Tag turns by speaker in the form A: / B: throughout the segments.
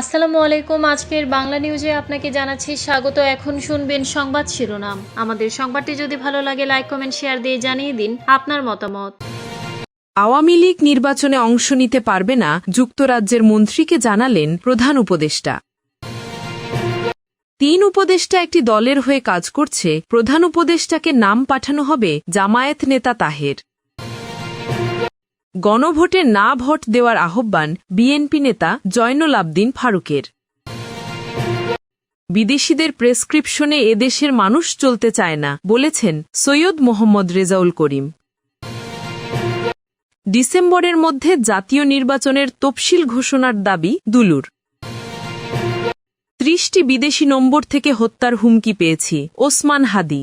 A: আসসালামু আলাইকুম। আজকের বাংলা নিউজে আপনাকে জানাচ্ছি স্বাগত। এখন শুনবেন সংবাদ শিরোনাম। আমাদের সংবাদটি যদি ভালো লাগে লাইক কমেন্ট শেয়ার দিয়ে জানিয়ে দিন আপনার মতামত।
B: আওয়ামী লীগ নির্বাচনে অংশ নিতে পারবে না, যুক্তরাজ্যের মন্ত্রীকে জানালেন প্রধান উপদেষ্টা। তিন উপদেষ্টা একটি দলের হয়ে কাজ করছে, প্রধান উপদেষ্টাকে নাম পাঠানো হবে জামায়াত নেতা তাহের। গণভোটে না ভোট দেওয়ার আহ্বান বিএনপি নেতা জয়নুল আবদিন ফারুকের। বিদেশিদের প্রেসক্রিপশনে এদেশের মানুষ চলতে চায় না, বলেছেন সৈয়দ মোহাম্মদ রেজাউল করিম। ডিসেম্বরের মধ্যে জাতীয় নির্বাচনের তফসিল ঘোষণার দাবি দুলুর। ত্রিশটি বিদেশি নম্বর থেকে হত্যার হুমকি পেয়েছি, ওসমান হাদি।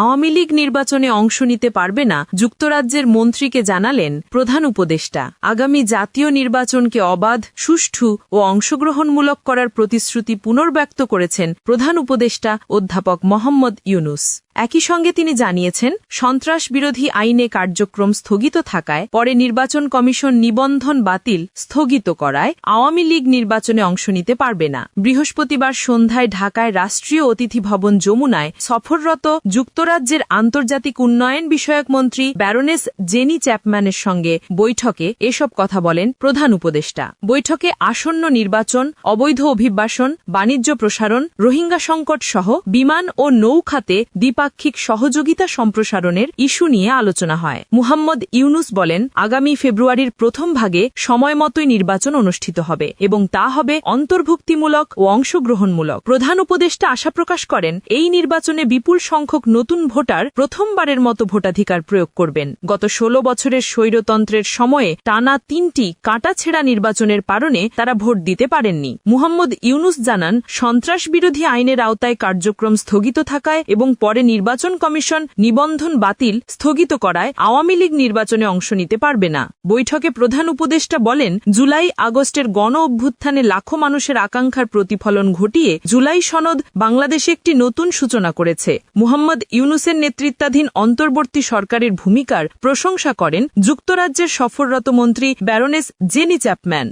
B: আওয়ামী লীগ নির্বাচনে অংশ নিতে পারবে না, যুক্তরাজ্যের মন্ত্রীকে জানালেন প্রধান উপদেষ্টা। আগামী জাতীয় নির্বাচনকে অবাধ, সুষ্ঠু ও অংশগ্রহণমূলক করার প্রতিশ্রুতি পুনর্ব্যক্ত করেছেন প্রধান উপদেষ্টা অধ্যাপক মোহাম্মদ ইউনুস। একই সঙ্গে তিনি জানিয়েছেন সন্ত্রাস বিরোধী আইনে কার্যক্রম স্থগিত থাকায় পরে নির্বাচন কমিশন নিবন্ধন বাতিল স্থগিত করায় আওয়ামী লীগ নির্বাচনে অংশ নিতে পারবে না। বৃহস্পতিবার সন্ধ্যায় ঢাকায় রাষ্ট্রীয় অতিথি ভবন যমুনায় সফররত যুক্তরাজ্যের আন্তর্জাতিক উন্নয়ন বিষয়ক মন্ত্রী ব্যারোনেস জেনি চ্যাপম্যানের সঙ্গে বৈঠকে এসব কথা বলেন প্রধান উপদেষ্টা। বৈঠকে আসন্ন নির্বাচন, অবৈধ অভিবাসন, বাণিজ্য প্রসারণ, রোহিঙ্গা সংকট সহ বিমান ও নৌখাতে দ্বিপাক্ষিক সহযোগিতা সম্প্রসারণের ইস্যু নিয়ে আলোচনা হয়। মুহাম্মদ ইউনুস বলেন, আগামী ফেব্রুয়ারির প্রথম ভাগে সময়মতোই নির্বাচন অনুষ্ঠিত হবে এবং তা হবে অন্তর্ভুক্তিমূলক ও অংশগ্রহণমূলক। প্রধান উপদেষ্টা আশা প্রকাশ করেন, এই নির্বাচনে বিপুল সংখ্যক নতুন ভোটার প্রথমবারের মতো ভোটাধিকার প্রয়োগ করবেন। গত ১৬ বছরের স্বৈরতন্ত্রের সময়ে টানা তিনটি কাটাছেড়া নির্বাচনের কারণে তারা ভোট দিতে পারেননি। মুহাম্মদ ইউনুস জানান সন্ত্রাস বিরোধী আইনের আওতায় কার্যক্রম স্থগিত থাকায় এবং পরে নির্বাচন কমিশন নিবন্ধন বাতিল স্থগিত করায় আওয়ামী লীগ নির্বাচনে অংশ নিতে পারবে না। বৈঠকে প্রধান উপদেষ্টা বলেন, জুলাই আগস্টের গণ অভ্যুত্থানে লাখো মানুষের আকাঙ্ক্ষার প্রতিফলন ঘটিয়ে জুলাই সনদ বাংলাদেশে একটি নতুন সূচনা করেছে। মুহাম্মদ ইউনুসের নেতৃত্বাধীন অন্তর্বর্তী সরকারের ভূমিকার প্রশংসা করেন যুক্তরাজ্যের সফররত মন্ত্রী ব্যারোনেস জেনি চ্যাপম্যান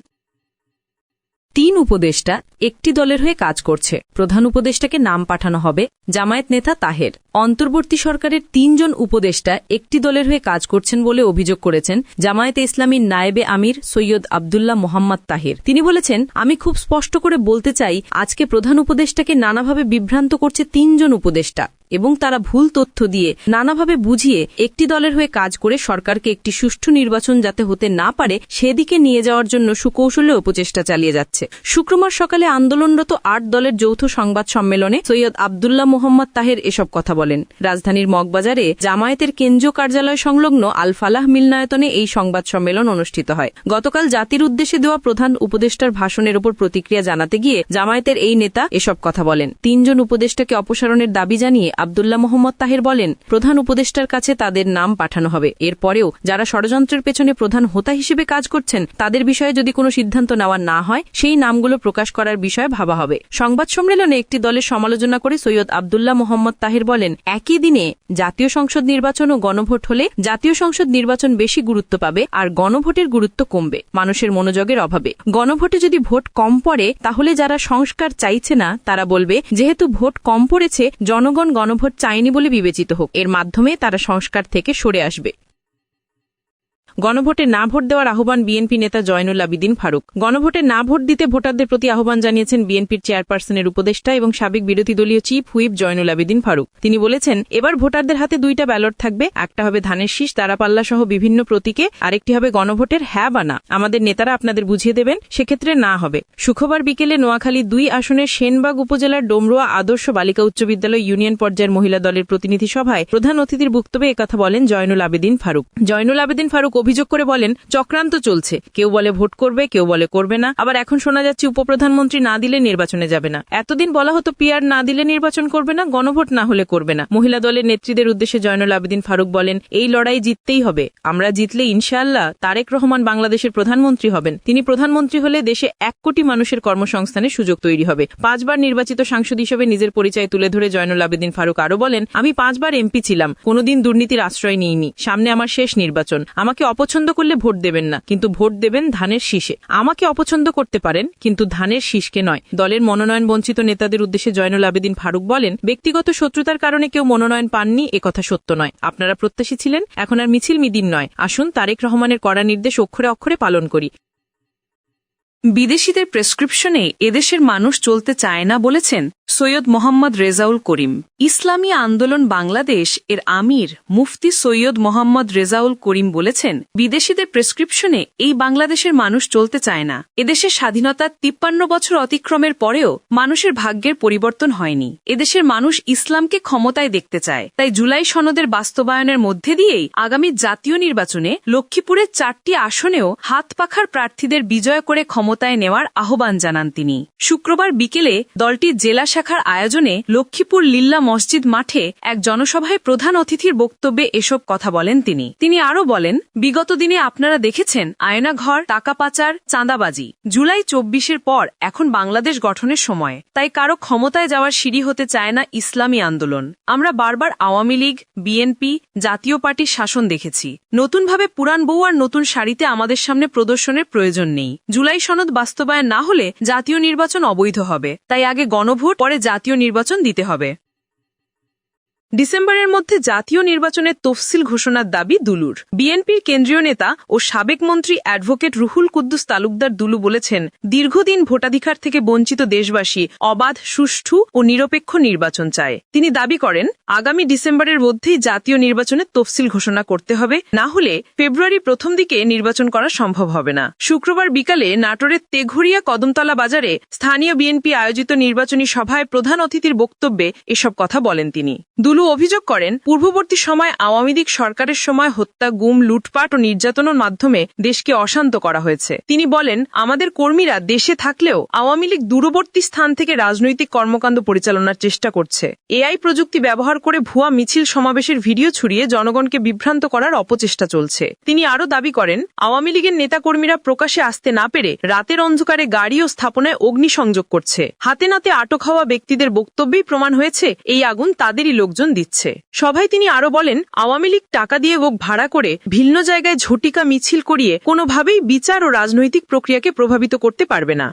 B: তিন উপদেষ্টা একটি দলের হয়ে কাজ করছে। প্রধান উপদেষ্টাকে নাম পাঠানো হবে জামায়াত নেতা তাহের। অন্তর্বর্তী সরকারের তিনজন উপদেষ্টা একটি দলের হয়ে কাজ করছেন বলে অভিযোগ করেছেন জামায়াতে ইসলামীর নায়েবে আমির সৈয়দ আবদুল্লাহ মোহাম্মদ তাহের। তিনি বলেছেন, আমি খুব স্পষ্ট করে বলতে চাই, আজকে প্রধান উপদেষ্টাকে নানাভাবে বিভ্রান্ত করছে তিনজন উপদেষ্টা। এবং তারা ভুল তথ্য দিয়ে নানাভাবে বুঝিয়ে একটি দলের হয়ে কাজ করে সরকারকে একটি সুষ্ঠু নির্বাচন যাতে হতে না পারে, সেদিকে নিয়ে যাওয়ার জন্য সুকৌশলে উপচেষ্টা চালিয়ে যাচ্ছে। শুক্রবার সকালে আন্দোলনরত আট দলের যৌথ সংবাদ সম্মেলনে সৈয়দ আবদুল্লাহ মোহাম্মদ তাহের এসব কথা বলেন। রাজধানীর মগবাজারে জামায়াতের কেন্দ্রীয় কার্যালয় সংলগ্ন আল ফালাহ মিলনায়তনে এই সংবাদ সম্মেলন অনুষ্ঠিত হয়। গতকাল জাতির উদ্দেশ্যে দেওয়া প্রধান উপদেষ্টার ভাষণের উপর প্রতিক্রিয়া জানাতে গিয়ে জামায়াতের এই নেতা এসব কথা বলেন। তিনজন উপদেষ্টাকে অপসারণের দাবি জানিয়ে আবদুল্লাহ মোহাম্মদ তাহের বলেন, প্রধান উপদেষ্টার কাছে তাদের নাম পাঠানো হবে। এরপরেও যারা ষড়যন্ত্রের পেছনে প্রধান হোতা হিসেবে কাজ করছেন, তাদের বিষয়ে যদি কোনো সিদ্ধান্ত নেওয়া না হয়, সেই নামগুলো প্রকাশ করার বিষয়ে ভাবা হবে। সংবাদ সম্মেলনে একটি দলের সমালোচনা করে সৈয়দ আবদুল্লাহ মোহাম্মদ তাহের বলেন, একই দিনে জাতীয় সংসদ নির্বাচন ও গণভোট হলে জাতীয় সংসদ নির্বাচন বেশি গুরুত্ব পাবে আর গণভোটের গুরুত্ব কমবে, মানুষের মনোযোগের অভাবে। গণভোটে যদি ভোট কম পড়ে, তাহলে যারা সংস্কার চাইছে না, তারা বলবে, যেহেতু ভোট কম পড়েছে, জনগণ গণভোট চায়নি বলে বিবেচিত হোক। এর মাধ্যমে তারা সংস্কার থেকে সরে আসবে। গণভোটে না ভোট দেওয়ার আহ্বান বিএনপি নেতা জয়নুল আবিদিন ফারুক। গণভোটে না ভোট দিতে ভোটারদের প্রতি আহ্বান জানিয়েছেন বিএনপির চেয়ারপারসনের উপদেষ্টা এবং সাবেক বিরোধী দলীয় চিফ হুইপ জয়নুল আবিদিন ফারুক। তিনি বলেছেন, এবার ভোটারদের হাতে দুইটা ব্যালট থাকবে, একটা হবে ধানের শীষ দাঁড়াপাল্লা সহ বিভিন্ন প্রতীকে, আরেকটি হবে গণভোটের হ্যাঁ বা না। আমাদের নেতারা আপনাদের বুঝিয়ে দেবেন, সেক্ষেত্রে না হবে। শুক্রবার বিকেলে নোয়াখালী দুই আসনের সেনবাগ উপজেলার ডোমরুয়া আদর্শ বালিকা উচ্চ বিদ্যালয় ইউনিয়ন পর্যায়ের মহিলা দলের প্রতিনিধি সভায় প্রধান অতিথির বক্তব্যে একথা বলেন জয়নুল আবেদিন ফারুক। জয়নুল আবেদিন ফারুক অভিযোগ করে বলেন, চক্রান্ত চলছে। কেউ বলে ভোট করবে, কেউ বলে করবে না। আবার এখন শোনা যাচ্ছে উপপ্রধানমন্ত্রী না দিলে নির্বাচনে যাবে না। এতদিন বলা হতো পিয়ার না দিলে নির্বাচন করবে না, গণভোট না হলে করবে না। মহিলা দলের নেত্রীদের উদ্দেশ্যে জয়নুল আবেদিন ফারুক বলেন, এই লড়াই জিততেই হবে। আমরা জিতলে ইনশাআল্লাহ তারেক রহমান বাংলাদেশের প্রধানমন্ত্রী হবেন। তিনি প্রধানমন্ত্রী হলে দেশে এক কোটি মানুষের কর্মসংস্থানের সুযোগ তৈরি হবে। পাঁচবার নির্বাচিত সাংসদ হিসেবে নিজের পরিচয় তুলে ধরে জয়নুল আবেদিন ফারুক আরও বলেন, আমি পাঁচবার এমপি ছিলাম। কোনোদিন দুর্নীতির আশ্রয় নিইনি। সামনে আমার শেষ নির্বাচন। আমাকে অপছন্দ করলে ভোট দেবেন না, কিন্তু ভোট দেবেন ধানের শীষে। আমাকে অপছন্দ করতে পারেন, কিন্তু ধানের শীষকে নয়। দলের মনোনয়ন বঞ্চিত নেতাদের উদ্দেশ্যে জয়নুল আবেদিন ফারুক বলেন, ব্যক্তিগত শত্রুতার কারণে কেউ মনোনয়ন পাননি একথা সত্য নয়। আপনারা প্রত্যাশী ছিলেন, এখন আর মিছিল মিদিন নয়। আসুন তারেক রহমানের কড়া নির্দেশ অক্ষরে অক্ষরে পালন করি। বিদেশিদের প্রেসক্রিপশনে এদেশের মানুষ চলতে চায় না বলেছেন সৈয়দ মোহাম্মদ রেজাউল করিম। ইসলামী আন্দোলন বাংলাদেশ এর আমির মুফতি সৈয়দ মোহাম্মদ রেজাউল করিম বলেছেন, বিদেশিদের প্রেসক্রিপশনে এই বাংলাদেশের মানুষ চলতে চায় না। এদেশের স্বাধীনতার তিপ্পান্ন বছর অতিক্রমের পরেও মানুষের ভাগ্যের পরিবর্তন হয়নি। এদেশের মানুষ ইসলামকে ক্ষমতায় দেখতে চায়। তাই জুলাই সনদের বাস্তবায়নের মধ্যে দিয়েই আগামী জাতীয় নির্বাচনে লক্ষ্মীপুরের চারটি আসনেও হাত পাখার প্রার্থীদের বিজয় করে ক্ষমতায় নেওয়ার আহ্বান জানান তিনি। শুক্রবার বিকেলে দলটির জেলা শাখার আয়োজনে লক্ষ্মীপুর লিল্লা মসজিদ মাঠে এক জনসভায় প্রধান অতিথির বক্তব্যে এসব কথা বলেন তিনি। তিনি আরও বলেন, বিগত দিনে আপনারা দেখেছেন আয়নাঘর, টাকা পাচার, চাঁদাবাজি। জুলাই চব্বিশের পর এখন বাংলাদেশ গঠনের সময়। তাই কারও ক্ষমতায় যাওয়ার সিঁড়ি হতে চায় না ইসলামী আন্দোলন। আমরা বারবার আওয়ামী লীগ, বিএনপি, জাতীয় পার্টির শাসন দেখেছি। নতুনভাবে পুরান বউ আর নতুন শাড়িতে আমাদের সামনে প্রদর্শনের প্রয়োজন নেই। জুলাই সনদ বাস্তবায়ন না হলে জাতীয় নির্বাচন অবৈধ হবে। তাই আগে গণভোট, পরে জাতীয় নির্বাচন দিতে হবে। ডিসেম্বরের মধ্যে জাতীয় নির্বাচনের তফসিল ঘোষণার দাবি দুলুর। বিএনপির কেন্দ্রীয় নেতা ও সাবেক মন্ত্রী অ্যাডভোকেট রুহুল কুদ্দুস তালুকদার দুলু বলেছেন, দীর্ঘদিন ভোটাধিকার থেকে বঞ্চিত দেশবাসী অবাধ, সুষ্ঠু ও নিরপেক্ষ নির্বাচন চায়। তিনি দাবি করেন, আগামী ডিসেম্বরের মধ্যেই জাতীয় নির্বাচনের তফসিল ঘোষণা করতে হবে, না হলে ফেব্রুয়ারি প্রথম দিকে নির্বাচন করা সম্ভব হবে না। শুক্রবার বিকালে নাটোরের তেঘরিয়া কদমতলা বাজারে স্থানীয় বিএনপি আয়োজিত নির্বাচনী সভায় প্রধান অতিথির বক্তব্যে এসব কথা বলেন তিনি। দুলু অভিযোগ করেন, পূর্ববর্তী সময় আওয়ামী লীগ সরকারের সময় হত্যা, গুম, লুটপাট ও নির্যাতনের মাধ্যমে দেশকে অশান্ত করা হয়েছে। তিনি বলেন, আমাদের কর্মীরা দেশে থাকলেও আওয়ামী লীগ দূরবর্তী স্থান থেকে রাজনৈতিক কর্মকাণ্ড পরিচালনার চেষ্টা করছে। এআই প্রযুক্তি ব্যবহার করে ভুয়া মিছিল সমাবেশের ভিডিও ছড়িয়ে জনগণকে বিভ্রান্ত করার অপচেষ্টা চলছে। তিনি আরও দাবি করেন, আওয়ামী লীগের নেতাকর্মীরা প্রকাশে আসতে না পেরে রাতের অন্ধকারে গাড়ি ও স্থাপনায় অগ্নিসংযোগ করছে। হাতে নাতে আটক হওয়া ব্যক্তিদের বক্তব্যেই প্রমাণ হয়েছে, এই আগুন তাদেরই লোকজন দিচ্ছে। সভায় তিনি আরও বলেন, আওয়ামী লীগ টাকা দিয়ে হোক ভাড়া করে ভিন্ন জায়গায় ঝটিকা মিছিল করিয়ে কোনোভাবেই বিচার ও রাজনৈতিক প্রক্রিয়াকে প্রভাবিত করতে পারবে না।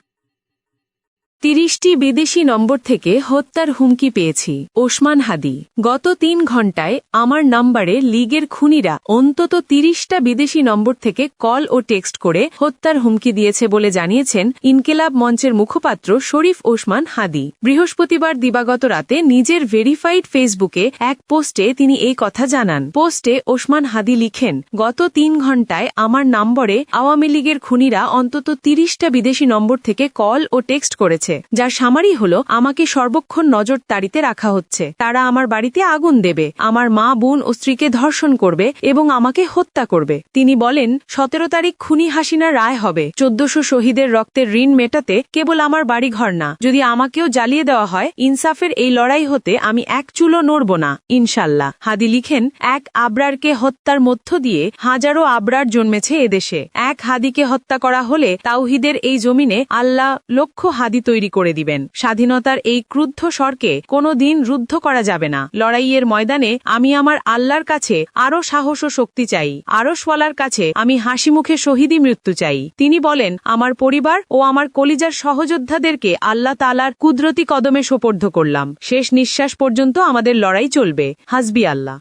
B: তিরিশটি বিদেশি নম্বর থেকে হত্যার হুমকি পেয়েছি। ওসমান হাদি, গত তিন ঘন্টায় আমার নাম্বারে লীগের খুনিরা অন্তত তিরিশটা বিদেশি নম্বর থেকে কল ও টেক্সট করে হত্যার হুমকি দিয়েছে বলে জানিয়েছেন ইনকেলাব মঞ্চের মুখপাত্র শরীফ ওসমান হাদি। বৃহস্পতিবার দিবাগত রাতে নিজের ভেরিফাইড ফেসবুকে এক পোস্টে তিনি এই কথা জানান। পোস্টে ওসমান হাদি লিখেন, গত তিন ঘন্টায় আমার নম্বরে আওয়ামী লীগের খুনিরা অন্তত তিরিশটা বিদেশি নম্বর থেকে কল ও টেক্সট করেছে। যার সামারি হল, আমাকে সর্বক্ষণ নজরদারিতে রাখা হচ্ছে। তারা আমার বাড়িতে আগুন দেবে, আমার মা, বোন ও স্ত্রীকে ধর্ষণ করবে এবং আমাকে হত্যা করবে। তিনি বলেন, সতেরো তারিখ খুনি হাসিনা রায় হবে। চোদ্দশো শহীদের রক্তের ঋণ মেটাতে কেবল আমার বাড়িঘর না। যদি আমাকেও জ্বালিয়ে দেওয়া হয়, ইনসাফের এই লড়াই হতে আমি এক চুলো নড়ব না। ইনশাল্লাহ। হাদি লিখেন, এক আবরারকে হত্যার মধ্য দিয়ে হাজারো আবরার জন্মেছে এদেশে এক হাদিকে হত্যা করা হলে তাওহিদের এই জমিনে আল্লাহ লক্ষ হাদি তৈরি করে দিবেন। স্বাধীনতার এই ক্রুদ্ধ স্বরকে কোনো দিন রুদ্ধ করা যাবে না। লড়াইয়ের ময়দানে আমি আমার আল্লাহর কাছে আরও সাহস ও শক্তি চাই। আরও সোয়ালার কাছে আমি হাসি মুখে শহীদি মৃত্যু চাই। তিনি বলেন, আমার পরিবার ও আমার কলিজার সহযোদ্ধাদেরকে আল্লাহ তালার কুদরতি কদমে সোপর্দ করলাম। শেষ নিঃশ্বাস পর্যন্ত আমাদের লড়াই চলবে। হাসবি আল্লাহ।